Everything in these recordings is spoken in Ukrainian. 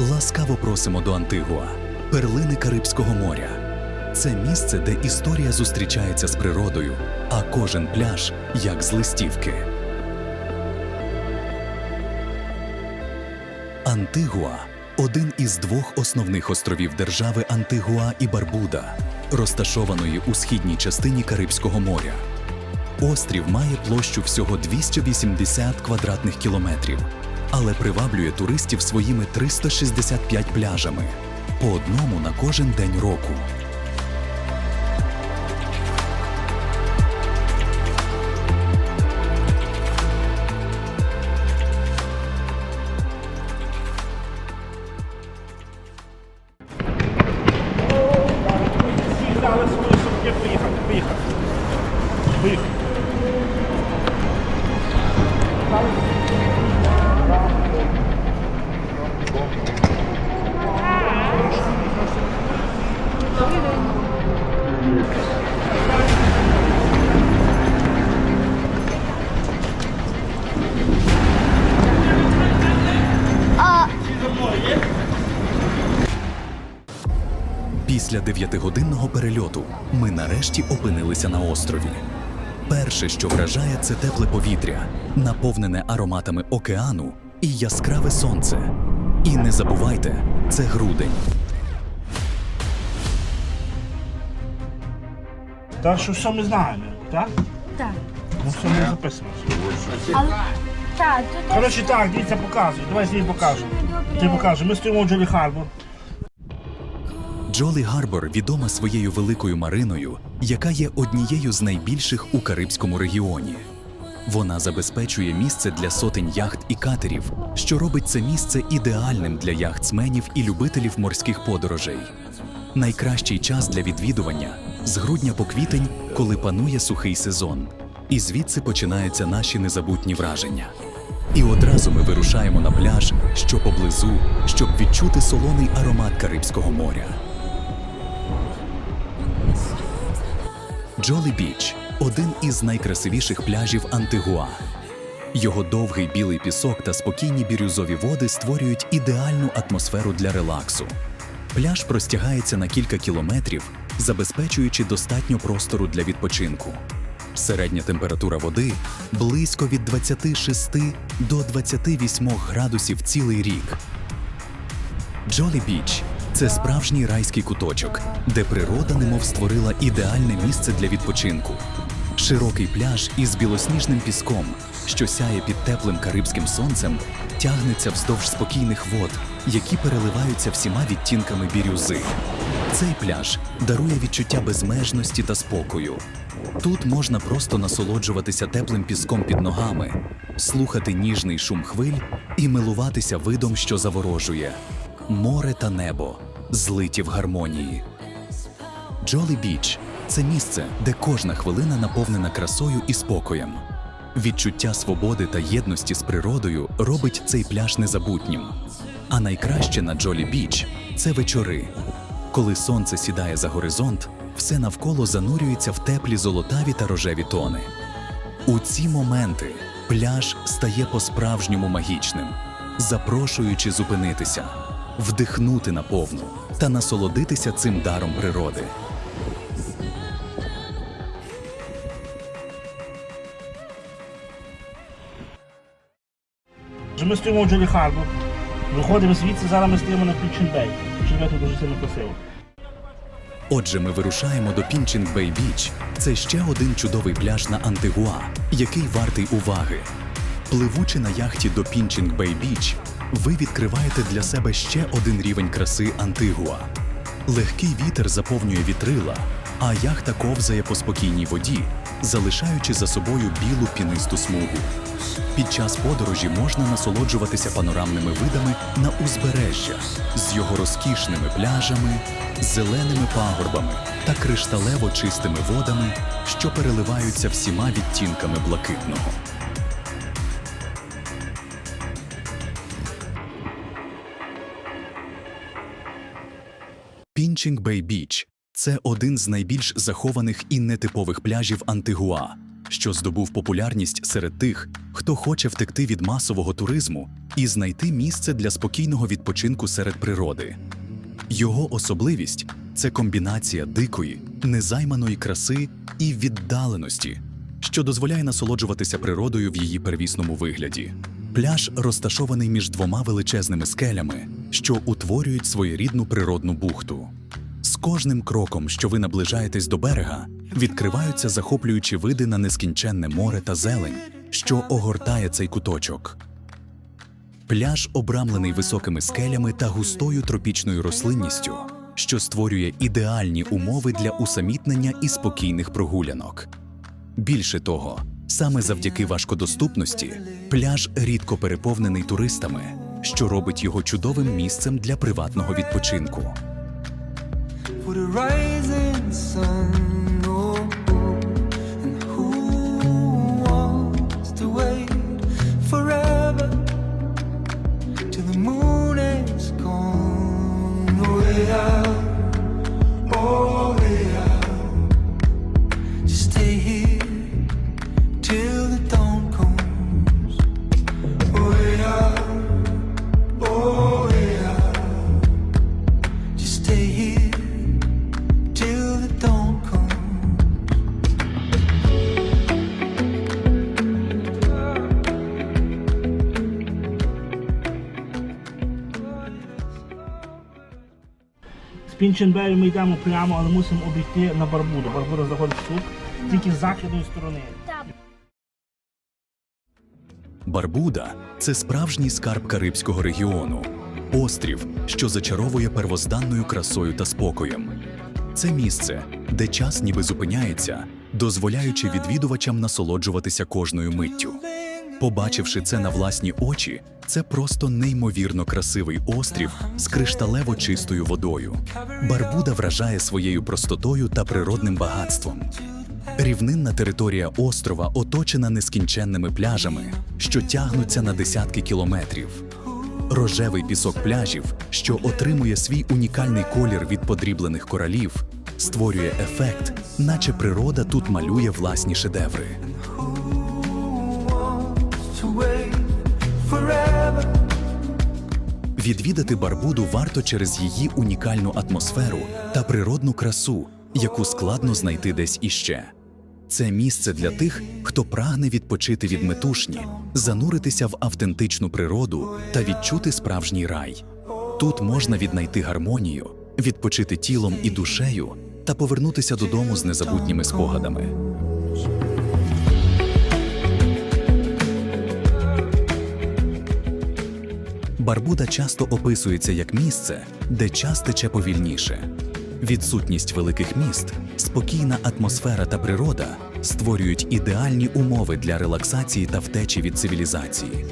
Ласкаво просимо до Антигуа, перлини Карибського моря. Це місце, де історія зустрічається з природою, а кожен пляж як з листівки. Антигуа один із двох основних островів держави Антигуа і Барбуда, розташованої у східній частині Карибського моря. Острів має площу всього 280 квадратних кілометрів, але приваблює туристів своїми 365 пляжами по одному на кожен день року. Всі дали Після дев'ятигодинного перельоту ми нарешті опинилися на острові. Перше, що вражає, це тепле повітря, наповнене ароматами океану і яскраве сонце. І не забувайте, це грудень. Так що все ми знаємо, так? Так. Ну все ми записуємо. Але так, тут Коротше так, дивіться, показуй. Давай з ним покажемо. Ти покажи. Ми стоїмо в Джолі Харбор. Джолі Гарбор відома своєю великою мариною, яка є однією з найбільших у Карибському регіоні. Вона забезпечує місце для сотень яхт і катерів, що робить це місце ідеальним для яхтсменів і любителів морських подорожей. Найкращий час для відвідування з грудня по квітень, коли панує сухий сезон. І звідси починаються наші незабутні враження. І одразу ми вирушаємо на пляж, що поблизу, щоб відчути солоний аромат Карибського моря. Джолі Біч один із найкрасивіших пляжів Антигуа. Його довгий білий пісок та спокійні бірюзові води створюють ідеальну атмосферу для релаксу. Пляж простягається на кілька кілометрів, забезпечуючи достатньо простору для відпочинку. Середня температура води близько від 26 до 28 градусів цілий рік. Джолі Біч це справжній райський куточок, де природа немов створила ідеальне місце для відпочинку. Широкий пляж із білосніжним піском, що сяє під теплим карибським сонцем, тягнеться вздовж спокійних вод, які переливаються всіма відтінками бірюзи. Цей пляж дарує відчуття безмежності та спокою. Тут можна просто насолоджуватися теплим піском під ногами, слухати ніжний шум хвиль і милуватися видом, що заворожує. Море та небо злиті в гармонії. Джолі Біч це місце, де кожна хвилина наповнена красою і спокоєм. Відчуття свободи та єдності з природою робить цей пляж незабутнім. А найкраще на Джолі Біч це вечори. Коли сонце сідає за горизонт, все навколо занурюється в теплі золотаві та рожеві тони. У ці моменти пляж стає по-справжньому магічним, запрошуючи зупинитися, вдихнути наповну та насолодитися цим даром природи. Ми стоїмо в Джолі Харбор. Виходимо звідси, зараз ми стоїмо на Пічен Бей. Пічен тут дуже сильно красиво. Отже, ми вирушаємо до Пінчинг Бей Біч. Це ще один чудовий пляж на Антигуа, який вартий уваги. Пливучи на яхті до Пінчинг Бей Біч, ви відкриваєте для себе ще один рівень краси Антигуа. Легкий вітер заповнює вітрила, а яхта ковзає по спокійній воді, залишаючи за собою білу пінисту смугу. Під час подорожі можна насолоджуватися панорамними видами на узбережжя з його розкішними пляжами, зеленими пагорбами та кришталево чистими водами, що переливаються всіма відтінками блакитного. Пінчинг Бей Біч це один з найбільш захованих і нетипових пляжів Антигуа. що здобув популярність серед тих, хто хоче втекти від масового туризму і знайти місце для спокійного відпочинку серед природи. Його особливість це комбінація дикої, незайманої краси і віддаленості, що дозволяє насолоджуватися природою в її первісному вигляді. Пляж розташований між двома величезними скелями, що утворюють своєрідну природну бухту. З кожним кроком, що ви наближаєтесь до берега, відкриваються захоплюючі види на нескінченне море та зелень, що огортає цей куточок. Пляж обрамлений високими скелями та густою тропічною рослинністю, що створює ідеальні умови для усамітнення і спокійних прогулянок. Більше того, саме завдяки важкодоступності, пляж рідко переповнений туристами, що робить його чудовим місцем для приватного відпочинку. З Пінченбею ми йдемо прямо, але мусимо обійти на Барбуду. Барбуда знаходиться тут, тільки з західної сторони. Барбуда це справжній скарб Карибського регіону, острів, що зачаровує первозданною красою та спокоєм. Це місце, де час ніби зупиняється, дозволяючи відвідувачам насолоджуватися кожною миттю. Побачивши це на власні очі, це просто неймовірно красивий острів з кришталево чистою водою. Барбуда вражає своєю простотою та природним багатством. Рівнинна територія острова оточена нескінченними пляжами, що тягнуться на десятки кілометрів. Рожевий пісок пляжів, що отримує свій унікальний колір від подріблених коралів, створює ефект, наче природа тут малює власні шедеври. Відвідати Барбуду варто через її унікальну атмосферу та природну красу, яку складно знайти десь іще. Це місце для тих, хто прагне відпочити від метушні, зануритися в автентичну природу та відчути справжній рай. Тут можна віднайти гармонію, відпочити тілом і душею та повернутися додому з незабутніми спогадами. Барбуда часто описується як місце, де час тече повільніше. Відсутність великих міст, спокійна атмосфера та природа створюють ідеальні умови для релаксації та втечі від цивілізації.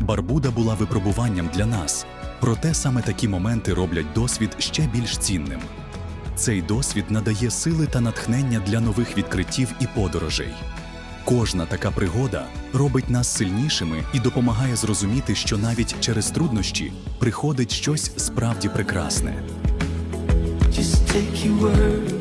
Барбуда була випробуванням для нас, проте саме такі моменти роблять досвід ще більш цінним. Цей досвід надає сили та натхнення для нових відкриттів і подорожей. Кожна така пригода робить нас сильнішими і допомагає зрозуміти, що навіть через труднощі приходить щось справді прекрасне. Just take your for